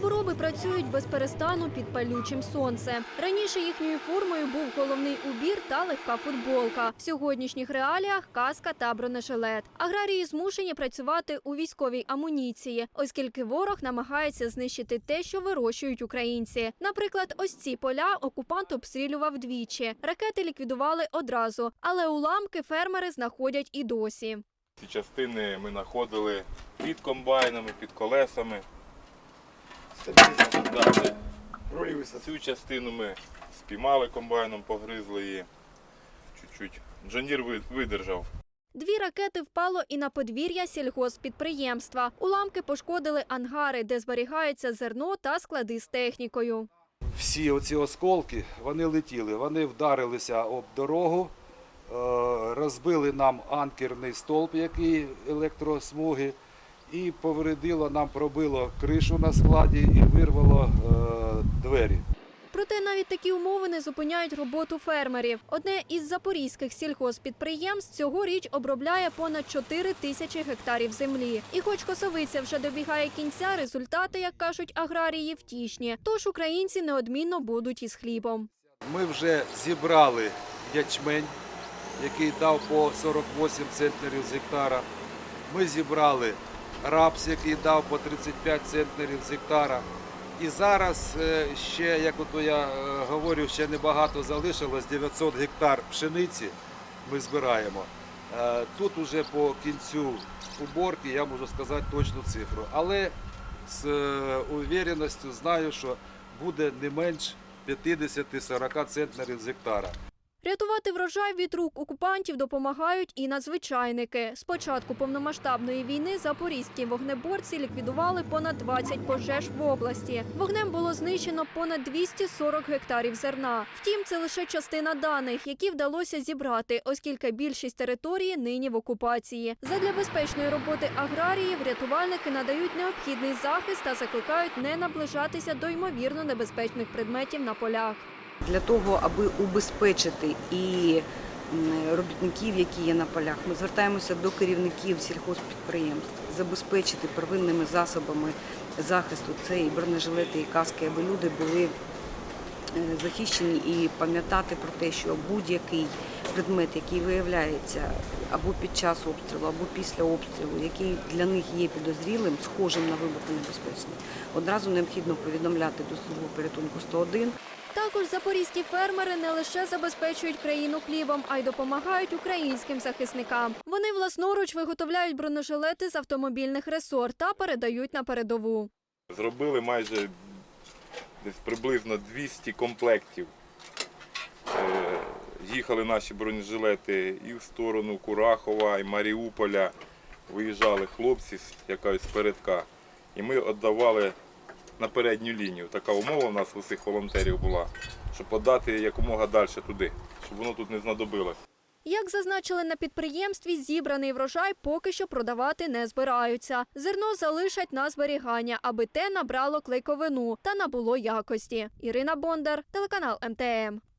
Хлібороби працюють без перестану під палючим сонцем. Раніше їхньою формою був головний убір та легка футболка. В сьогоднішніх реаліях каска та бронежилет. Аграрії змушені працювати у військовій амуніції, оскільки ворог намагається знищити те, що вирощують українці. Наприклад, ось ці поля окупант обстрілював двічі. Ракети ліквідували одразу, але уламки фермери знаходять і досі. Ці частини ми знаходили під комбайнами, під колесами. Да, це- Цю частину ми спіймали комбайном, погризли її. Чуть-чуть. Джонір ви- видержав. Дві ракети впало і на подвір'я сільгосппідприємства. Уламки пошкодили ангари, де зберігається зерно та склади з технікою. всі оці осколки вони летіли, вони вдарилися об дорогу, е, розбили нам анкерний стовп, який електросмуги, і повредило нам, пробило кришу на складі і вирвало е, двері. Проте навіть такі умови не зупиняють роботу фермерів. Одне із запорізьких сільхозпідприємств цьогоріч обробляє понад 4 тисячі гектарів землі. І хоч косовиця вже добігає кінця, результати, як кажуть аграрії, втішні. Тож українці неодмінно будуть із хлібом. Ми вже зібрали ячмень, який дав по 48 центнерів з гектара. Ми зібрали рапс, який дав по 35 центнерів з гектара. І зараз е, ще, як ото я е, говорю, ще небагато залишилось 900 гектар пшениці ми збираємо. Е, Тут уже по кінцю уборки я можу сказати точну цифру. Але з увереністю знаю, що буде не менш 50-40 центнерів з гектара. Рятувати врожай від рук окупантів допомагають і надзвичайники. З початку повномасштабної війни запорізькі вогнеборці ліквідували понад 20 пожеж в області. Вогнем було знищено понад 240 гектарів зерна. Втім, це лише частина даних, які вдалося зібрати, оскільки більшість території нині в окупації. Задля безпечної роботи аграріїв рятувальники надають необхідний захист та закликають не наближатися до ймовірно небезпечних предметів на полях. Для того, аби убезпечити і робітників, які є на полях. Ми звертаємося до керівників сільхозпідприємств, забезпечити первинними засобами захисту це і бронежилети, і каски, аби люди були е, захищені і пам'ятати про те, що будь-який предмет, який виявляється або під час обстрілу, або після обстрілу, який для них є підозрілим, схожим на вибухонебезпечний, одразу необхідно повідомляти до служби порятунку 101 Також запорізькі фермери не лише забезпечують країну хлібом, а й допомагають українським захисникам. Вони власноруч виготовляють бронежилети з автомобільних ресор та передають на передову. Зробили майже десь приблизно 200 комплектів. Е, Їхали наші бронежилети і в сторону Курахова, і Маріуполя. Виїжджали хлопці, з- як передка. І ми віддавали на передню лінію. Така умова у нас у всіх волонтерів була, щоб подати якомога далі туди, щоб воно тут не знадобилось. Як зазначили на підприємстві, зібраний врожай поки що продавати не збираються. Зерно залишать на зберігання, аби те набрало клейковину та набуло якості. Ірина Бондар, телеканал МТМ.